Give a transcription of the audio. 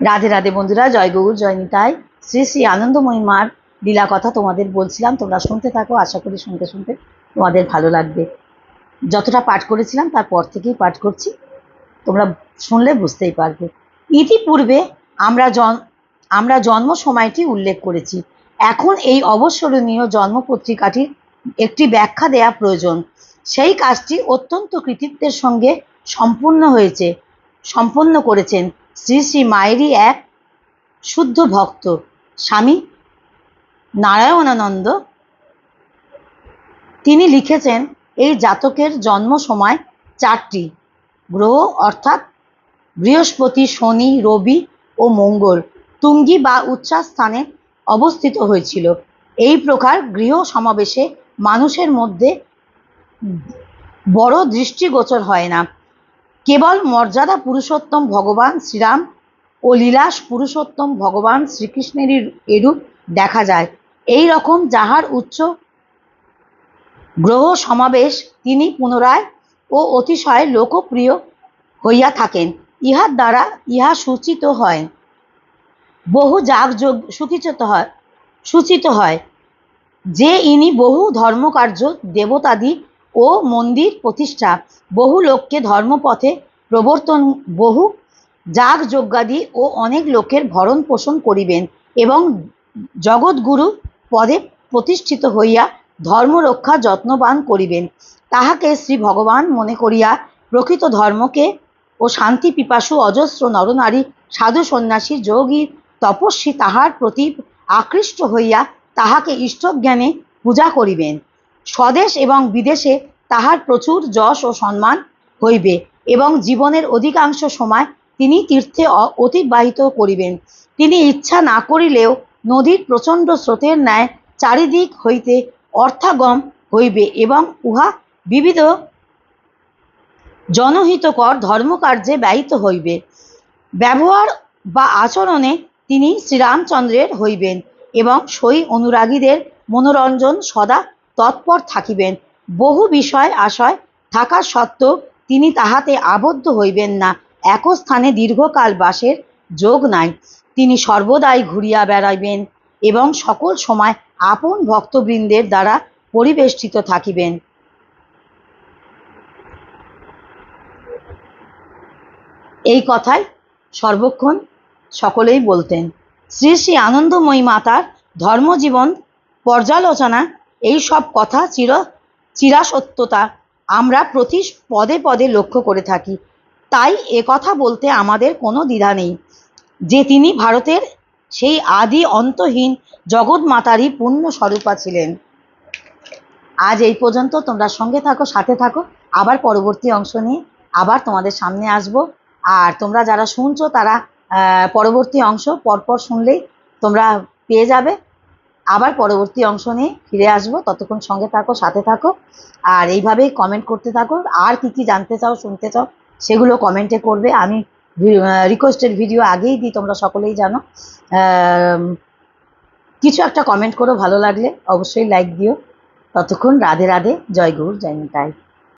রাধে রাধে বন্ধুরা, জয় গৌর, জয় নিতাই। শ্রী শ্রী আনন্দময়ী মার লীলা কথা তোমাদের বলছিলাম, তোমরা শুনতে থাকো, আশা করি শুনতে শুনতে তোমাদের ভালো লাগবে। যতটা পাঠ করেছিলাম তারপর থেকেই পাঠ করছি, তোমরা শুনলে বুঝতেই পারবে। ইতিপূর্বে আমরা জন, আমরা জন্ম সময়টি উল্লেখ করেছি। এখন এই অবসরণীয় জন্ম পত্রিকাটির একটি ব্যাখ্যা দেয়া প্রয়োজন। সেই কাজটি অত্যন্ত কৃতিত্বের সঙ্গে সম্পূর্ণ হয়েছে, সম্পন্ন করেছেন। শ্রী শ্রী মায়েরই এক শুদ্ধ ভক্ত, স্বামী নারায়ণানন্দ। তিনি লিখেছেন, এই জাতকের জন্ম সময় চারটি, গ্রহ অর্থাৎ বৃহস্পতি, শনি, রবি ও মঙ্গল তুঙ্গি বা উচ্চার স্থানে অবস্থিত হয়েছিল। এই প্রকার গৃহ সমাবেশে মানুষের মধ্যে বড় দৃষ্টিগোচর হয় না। কেবল মর্যাদা পুরুষোত্তম ভগবান শ্রীরাম ও লীলাস পুরুষোত্তম ভগবান শ্রীকৃষ্ণেরই এরূপ দেখা যায়। এই রকম যাহার উচ্চ গ্রহ সমাবেশ তিনি পুনরায় ও অতিশয় লোকপ্রিয় হইয়া থাকেন। ইহার দ্বারা ইহা সূচিত হয়। বহু যাগযোগ সুচিত হয়, সূচিত হয়। যে ইনি বহু ধর্মকার্য, দেবতাদি ও মন্দির প্রতিষ্ঠা বহু লোককে ধর্মপথে প্রবর্তন, বহু যাগ যজ্ঞাদি ও অনেক লোকের ভরণ পোষণ করিবেন এবং জগৎগুরু পদে প্রতিষ্ঠিত হইয়া ধর্ম রক্ষা যত্নবান করিবেন। তাহাকে শ্রী ভগবান মনে করিয়া প্রকৃত ধর্মকে ও শান্তি পিপাসু অজস্র নরনারী সাধু সন্ন্যাসী যোগী তপস্বী তাহার প্রতি আকৃষ্ট হইয়া তাহাকে ইষ্টজ্ঞানে পূজা করিবেন। স্বদেশ এবং বিদেশে তাহার প্রচুর যশ ও সম্মান হইবে এবং জীবনের অধিকাংশ সময় তিনি তীর্থে অতিবাহিত করিবেন। তিনি ইচ্ছা না করিলেও নদীর প্রচণ্ড স্রোতের ন্যায় চারিদিক হইতে অর্থাগম হইবে এবং উহা বিবিধ জনহিতকর ধর্মকার্যে ব্যয়িত হইবে। ব্যবহার বা আচরণে তিনি শ্রীরামচন্দ্রের হইবেন এবং সই অনুরাগীদের মনোরঞ্জন সদা তৎপর থাকিবেন। বহু বিষয় আশয় থাকা সত্ত্বেও তিনি তাহাতে আবদ্ধ হইবেন না। এক স্থানে দীর্ঘকাল বাসের যোগ নাই। তিনি সর্বদাই ঘুরিয়া বেড়াইবেন এবং সকল সময় আপন ভক্তবৃন্দের দ্বারা পরিবেষ্টিত থাকিবেন। এই কথাই সর্বক্ষণ সকলেই বলতেন। শ্রী শ্রী আনন্দময়ী মাতার ধর্মজীবন পর্যালোচনা, এই সব কথা চির চিরাসত্যতা আমরা প্রতি পদে পদে লক্ষ্য করে থাকি। তাই এ কথা বলতে আমাদের কোনো দ্বিধা নেই। যে তিনি ভারতের সেই আদি অন্তহীন জগৎ মাতারই পূর্ণ স্বরূপা ছিলেন। আজ এই পর্যন্ত তোমরা সঙ্গে থাকো, সাথে থাকো। আবার পরবর্তী অংশ নিয়ে আবার তোমাদের সামনে আসব। আর তোমরা যারা শুনছো তারা পরবর্তী অংশ পরপর শুনলেই তোমরা পেয়ে যাবে। আবার পরবর্তী অংশ নিয়ে ফিরে আসব। ততক্ষণ সঙ্গে থাকো, সাথে থাকো। আর এইভাবেই কমেন্ট করতে থাকো। আর কি কি জানতে চাও, শুনতে চাও, সেগুলো কমেন্টে করবে। আমি রিকোয়েস্টেড ভিডিও আগেই দিই, তোমরা সকলেই জানো। কিছু একটা কমেন্ট করো, ভালো লাগলে অবশ্যই লাইক দিও। ততক্ষণ রাধে রাধে, জয় গুরু, জয় নিতাই।